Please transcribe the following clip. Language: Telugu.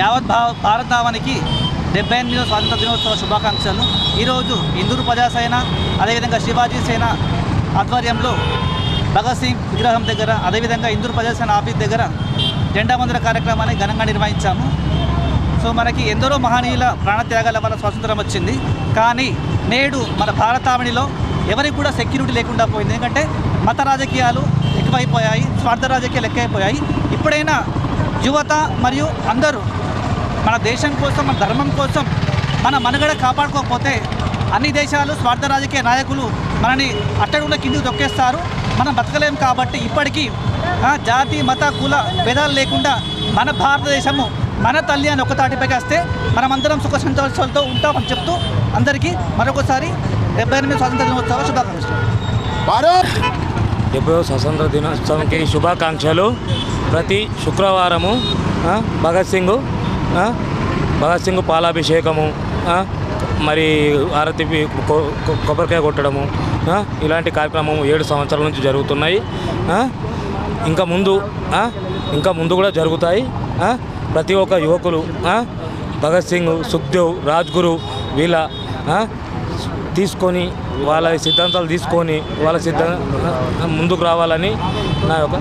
యావత్ భా భారతావానికి డెబ్బై ఎనిమిదో స్వాతంత్ర దినోత్సవ శుభాకాంక్షలు. ఈరోజు ఇందూరు ప్రజాసేన అదేవిధంగా శివాజీ సేన ఆధ్వర్యంలో భగత్ సింగ్ విగ్రహం దగ్గర అదేవిధంగా ఇందూరు ప్రజాసేన ఆఫీస్ దగ్గర జెండా మందిర కార్యక్రమాన్ని ఘనంగా నిర్వహించాము. సో మనకి ఎందరో మహనీయుల ప్రాణత్యాగాల వల్ల స్వాతంత్రం వచ్చింది. కానీ నేడు మన భారతావనిలో ఎవరికి కూడా సెక్యూరిటీ లేకుండా పోయింది. ఎందుకంటే మత రాజకీయాలు ఎక్కువైపోయాయి స్వార్థ రాజకీయాలు ఎక్కువైపోయాయి. ఇప్పుడైనా యువత మరియు అందరూ మన దేశం కోసం మన ధర్మం కోసం మన మనుగడ కాపాడుకోకపోతే అన్ని దేశాలు స్వార్థ రాజకీయ నాయకులు మనని అట్టడుగుల కిందికి తొక్కేస్తారు. మనం బతకలేం కాబట్టి ఇప్పటికీ జాతి మత కుల భేదాలు లేకుండా మన భారతదేశము మన తల్లి అని ఒకతాటిపైకి వస్తే మనమందరం సుఖ సంతోషాలతో ఉంటామని చెప్తూ అందరికీ మరొకసారి డెబ్బై ఎనిమిది స్వాతంత్ర దినోత్సవ శుభాకాంక్షలు. భారత్! డెబ్బై స్వతంత్ర దినోత్సవంకి శుభాకాంక్షలు. ప్రతి శుక్రవారము భగత్ సింగ్ భగత్ సింగ్ పాలాభిషేకము మరి ఆరతి కొబ్బరికాయ కొట్టడము ఇలాంటి కార్యక్రమం ఏడు సంవత్సరాల నుంచి జరుగుతున్నాయి. ఇంకా ముందు ఇంకా ముందు కూడా జరుగుతాయి. ప్రతి ఒక్క యువకులు భగత్ సింగ్ సుఖ్దేవ్ రాజ్గురు వీళ్ళ తీసుకొని వాళ్ళ సిద్ధాంతాలు తీసుకొని వాళ్ళ సిద్ధ ముందుకు రావాలని నా యొక్క